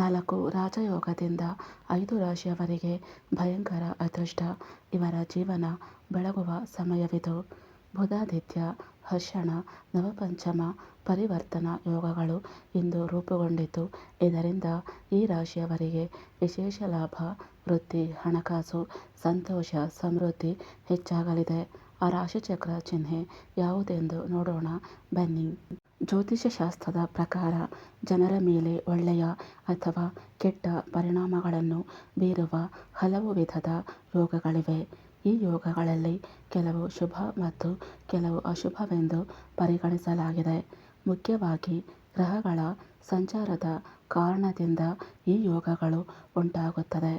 ನಾಲ್ಕು ರಾಜಯೋಗದಿಂದ ಐದು ರಾಶಿಯವರೆಗೆ ಭಯಂಕರ ಅದೃಷ್ಟ. ಇವರ ಜೀವನ ಬೆಳಗುವ ಸಮಯವಿದು. ಬುಧಾದಿತ್ಯ, ಹರ್ಷಣ, ನವಪಂಚಮ ಪರಿವರ್ತನ ಯೋಗಗಳು ಇಂದು ರೂಪುಗೊಂಡಿದ್ದು ಇದರಿಂದ ಈ ರಾಶಿಯವರಿಗೆ ವಿಶೇಷ ಲಾಭ, ವೃತ್ತಿ, ಹಣಕಾಸು, ಸಂತೋಷ, ಸಮೃದ್ಧಿ ಹೆಚ್ಚಾಗಲಿದೆ. ಆ ರಾಶಿಚಕ್ರ ಚಿಹ್ನೆ ಯಾವುದೆಂದು ನೋಡೋಣ. ಬನ್ನಿ. ಜ್ಯೋತಿಷ್ಯ ಶಾಸ್ತ್ರದ ಪ್ರಕಾರ ಜನರ ಮೇಲೆ ಒಳ್ಳೆಯ ಅಥವಾ ಕೆಟ್ಟ ಪರಿಣಾಮಗಳನ್ನು ಬೀರುವ ಹಲವು ವಿಧದ ಯೋಗಗಳಿವೆ ಈ ಯೋಗಗಳಲ್ಲಿ ಕೆಲವು ಶುಭ ಮತ್ತು ಕೆಲವು ಅಶುಭವೆಂದು ಪರಿಗಣಿಸಲಾಗಿದೆ. ಮುಖ್ಯವಾಗಿ ಗ್ರಹಗಳ ಸಂಚಾರದ ಕಾರಣದಿಂದ ಈ ಯೋಗಗಳು ಉಂಟಾಗುತ್ತದೆ.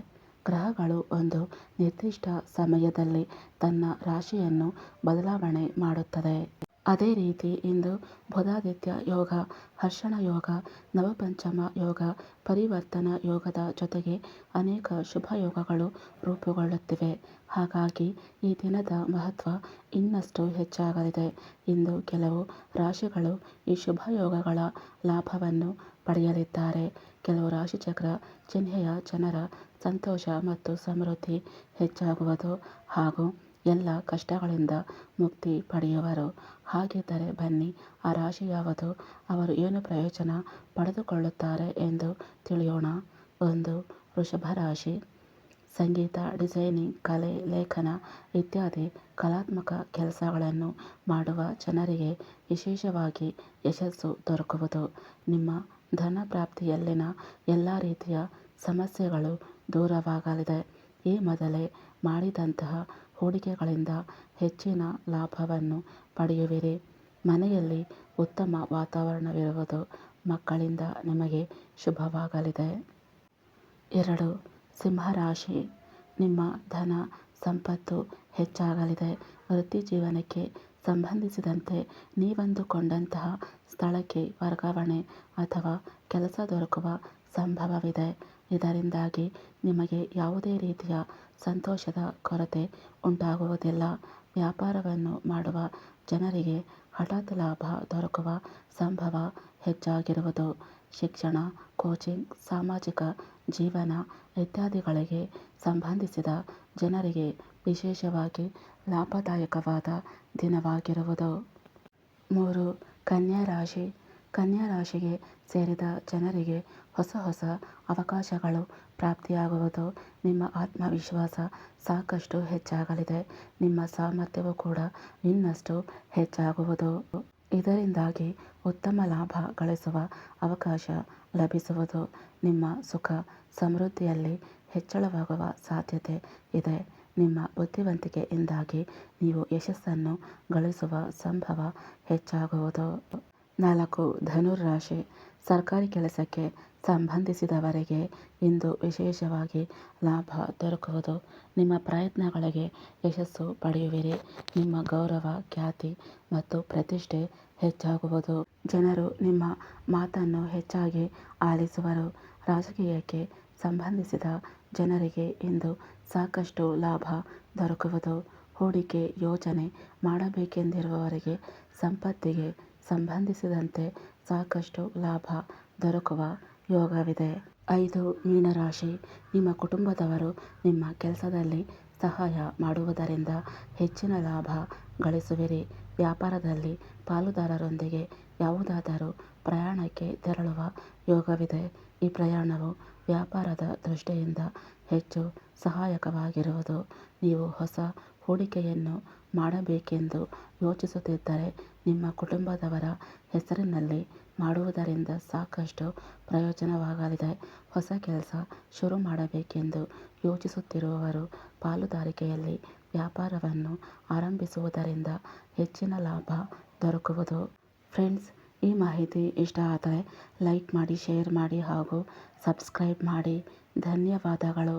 ಗ್ರಹಗಳು ಒಂದು ನಿರ್ದಿಷ್ಟ ಸಮಯದಲ್ಲಿ ತನ್ನ ರಾಶಿಯನ್ನು ಬದಲಾವಣೆ ಮಾಡುತ್ತದೆ. ಅದೇ ರೀತಿ ಇಂದು ಬುಧಾದಿತ್ಯ ಯೋಗ, ಹರ್ಷಣ ಯೋಗ, ನವಪಂಚಮ ಯೋಗ, ಪರಿವರ್ತನ ಯೋಗದ ಜೊತೆಗೆ ಅನೇಕ ಶುಭ ಯೋಗಗಳು ರೂಪುಗೊಳ್ಳುತ್ತಿವೆ. ಹಾಗಾಗಿ ಈ ದಿನದ ಮಹತ್ವ ಇನ್ನಷ್ಟು ಹೆಚ್ಚಾಗಲಿದೆ. ಇಂದು ಕೆಲವು ರಾಶಿಗಳು ಈ ಶುಭ ಯೋಗಗಳ ಲಾಭವನ್ನು ಪಡೆಯಲಿದ್ದಾರೆ. ಕೆಲವು ರಾಶಿಚಕ್ರ ಚಿಹ್ನೆಯ ಜನರ ಸಂತೋಷ ಮತ್ತು ಸಮೃದ್ಧಿ ಹೆಚ್ಚಾಗುವುದು ಹಾಗೂ ಎಲ್ಲ ಕಷ್ಟಗಳಿಂದ ಮುಕ್ತಿ ಪಡೆಯುವರು. ಹಾಗಿದ್ದರೆ ಬನ್ನಿ, ಆ ರಾಶಿ ಯಾವುದು ಅವರು ಏನು ಪ್ರಯೋಜನ ಪಡೆದುಕೊಳ್ಳುತ್ತಾರೆ ಎಂದು ತಿಳಿಯೋಣ. ಒಂದು, ವೃಷಭ ರಾಶಿ. ಸಂಗೀತ, ಡಿಸೈನಿಂಗ್, ಕಲೆ, ಲೇಖನ ಇತ್ಯಾದಿ ಕಲಾತ್ಮಕ ಕೆಲಸಗಳನ್ನು ಮಾಡುವ ಜನರಿಗೆ ವಿಶೇಷವಾಗಿ ಯಶಸ್ಸು ದೊರಕುವುದು. ನಿಮ್ಮ ಧನ ಪ್ರಾಪ್ತಿಯಲ್ಲಿನ ಎಲ್ಲ ರೀತಿಯ ಸಮಸ್ಯೆಗಳು ದೂರವಾಗಲಿದೆ. ಈ ಮೊದಲೇ ಮಾಡಿದಂತಹ ಹೂಡಿಕೆಗಳಿಂದ ಹೆಚ್ಚಿನ ಲಾಭವನ್ನು ಪಡೆಯುವಿರಿ. ಮನೆಯಲ್ಲಿ ಉತ್ತಮ ವಾತಾವರಣವಿರುವುದು ಮಕ್ಕಳಿಂದ ನಿಮಗೆ ಶುಭವಾಗಲಿದೆ. ಎರಡು, ಸಿಂಹರಾಶಿ. ನಿಮ್ಮ ಧನ ಸಂಪತ್ತು ಹೆಚ್ಚಾಗಲಿದೆ. ವೃತ್ತಿ ಜೀವನಕ್ಕೆ ಸಂಬಂಧಿಸಿದಂತೆ ನೀವಂದುಕೊಂಡಂತಹ ಸ್ಥಳಕ್ಕೆ ವರ್ಗಾವಣೆ ಅಥವಾ ಕೆಲಸ ದೊರಕುವ ಸಂಭವವಿದೆ. ಇದರಿಂದಾಗಿ ನಿಮಗೆ ಯಾವುದೇ ರೀತಿಯ ಸಂತೋಷದ ಕೊರತೆ ಉಂಟಾಗುವುದಿಲ್ಲ. ವ್ಯಾಪಾರವನ್ನು ಮಾಡುವ ಜನರಿಗೆ ಹಠಾತ್ ಲಾಭ ದೊರಕುವ ಸಂಭವ ಹೆಚ್ಚಾಗಿರುವುದು. ಶಿಕ್ಷಣ, ಕೋಚಿಂಗ್, ಸಾಮಾಜಿಕ ಜೀವನ ಇತ್ಯಾದಿಗಳಿಗೆ ಸಂಬಂಧಿಸಿದ ಜನರಿಗೆ ವಿಶೇಷವಾಗಿ ಲಾಭದಾಯಕವಾದ ದಿನವಾಗಿರುವುದು. ಮೂರು, ಕನ್ಯಾ ರಾಶಿ. ಕನ್ಯಾ ರಾಶಿಗೆ ಸೇರಿದ ಜನರಿಗೆ ಹೊಸ ಹೊಸ ಅವಕಾಶಗಳು ಪ್ರಾಪ್ತಿಯಾಗುವುದು ನಿಮ್ಮ ಆತ್ಮವಿಶ್ವಾಸ ಸಾಕಷ್ಟು ಹೆಚ್ಚಾಗಲಿದೆ. ನಿಮ್ಮ ಸಾಮರ್ಥ್ಯವೂ ಕೂಡ ಇನ್ನಷ್ಟು ಹೆಚ್ಚಾಗುವುದು. ಇದರಿಂದಾಗಿ ಉತ್ತಮ ಲಾಭ ಗಳಿಸುವ ಅವಕಾಶ ಲಭಿಸುವುದು. ನಿಮ್ಮ ಸುಖ ಸಮೃದ್ಧಿಯಲ್ಲಿ ಹೆಚ್ಚಳವಾಗುವ ಸಾಧ್ಯತೆ ಇದೆ. ನಿಮ್ಮ ಬುದ್ಧಿವಂತಿಕೆಯಿಂದಾಗಿ ನೀವು ಯಶಸ್ಸನ್ನು ಗಳಿಸುವ ಸಂಭವ ಹೆಚ್ಚಾಗುವುದು. ನಾಲ್ಕು ಧನುರಾಶಿ ಸರ್ಕಾರಿ ಕೆಲಸಕ್ಕೆ ಸಂಬಂಧಿಸಿದವರಿಗೆ ಇಂದು ವಿಶೇಷವಾಗಿ ಲಾಭ ದೊರಕುವುದು. ನಿಮ್ಮ ಪ್ರಯತ್ನಗಳಿಗೆ ಯಶಸ್ಸು ಪಡೆಯುವಿರಿ. ನಿಮ್ಮ ಗೌರವ, ಖ್ಯಾತಿ ಮತ್ತು ಪ್ರತಿಷ್ಠೆ ಹೆಚ್ಚಾಗುವುದು. ಜನರು ನಿಮ್ಮ ಮಾತನ್ನು ಹೆಚ್ಚಾಗಿ ಆಲಿಸುವರು. ರಾಜಕೀಯಕ್ಕೆ ಸಂಬಂಧಿಸಿದ ಜನರಿಗೆ ಇಂದು ಸಾಕಷ್ಟು ಲಾಭ ದೊರಕುವುದು. ಹೂಡಿಕೆ ಯೋಜನೆ ಮಾಡಬೇಕೆಂದಿರುವವರಿಗೆ ಸಂಪತ್ತಿಗೆ ಸಂಬಂಧಿಸಿದಂತೆ ಸಾಕಷ್ಟು ಲಾಭ ದೊರಕುವ ಯೋಗವಿದೆ. ಐದು ಮೀನರಾಶಿ. ನಿಮ್ಮ ಕುಟುಂಬದವರು ನಿಮ್ಮ ಕೆಲಸದಲ್ಲಿ ಸಹಾಯ ಮಾಡುವುದರಿಂದ ಹೆಚ್ಚಿನ ಲಾಭ ಗಳಿಸುವಿರಿ. ವ್ಯಾಪಾರದಲ್ಲಿ ಪಾಲುದಾರರೊಂದಿಗೆ ಯಾವುದಾದರೂ ಪ್ರಯಾಣಕ್ಕೆ ತೆರಳುವ ಯೋಗವಿದೆ. ಈ ಪ್ರಯಾಣವು ವ್ಯಾಪಾರದ ದೃಷ್ಟಿಯಿಂದ ಹೆಚ್ಚು ಸಹಾಯಕವಾಗಿರುವುದು. ನೀವು ಹೊಸ ಹೂಡಿಕೆಯನ್ನು ಮಾಡಬೇಕೆಂದು ಯೋಚಿಸುತ್ತಿದ್ದರೆ ನಿಮ್ಮ ಕುಟುಂಬದವರ ಹೆಸರಿನಲ್ಲಿ ಮಾಡುವುದರಿಂದ ಸಾಕಷ್ಟು ಪ್ರಯೋಜನವಾಗಲಿದೆ. ಹೊಸ ಕೆಲಸ ಶುರು ಮಾಡಬೇಕೆಂದು ಯೋಚಿಸುತ್ತಿರುವವರು ಪಾಲುದಾರಿಕೆಯಲ್ಲಿ ವ್ಯಾಪಾರವನ್ನು ಆರಂಭಿಸುವುದರಿಂದ ಹೆಚ್ಚಿನ ಲಾಭ ದೊರಕುವುದು. ಫ್ರೆಂಡ್ಸ್, ಈ ಮಾಹಿತಿ ಇಷ್ಟ ಆದರೆ ಲೈಕ್ ಮಾಡಿ, ಶೇರ್ ಮಾಡಿ ಹಾಗೂ ಸಬ್ಸ್ಕ್ರೈಬ್ ಮಾಡಿ. ಧನ್ಯವಾದಗಳು.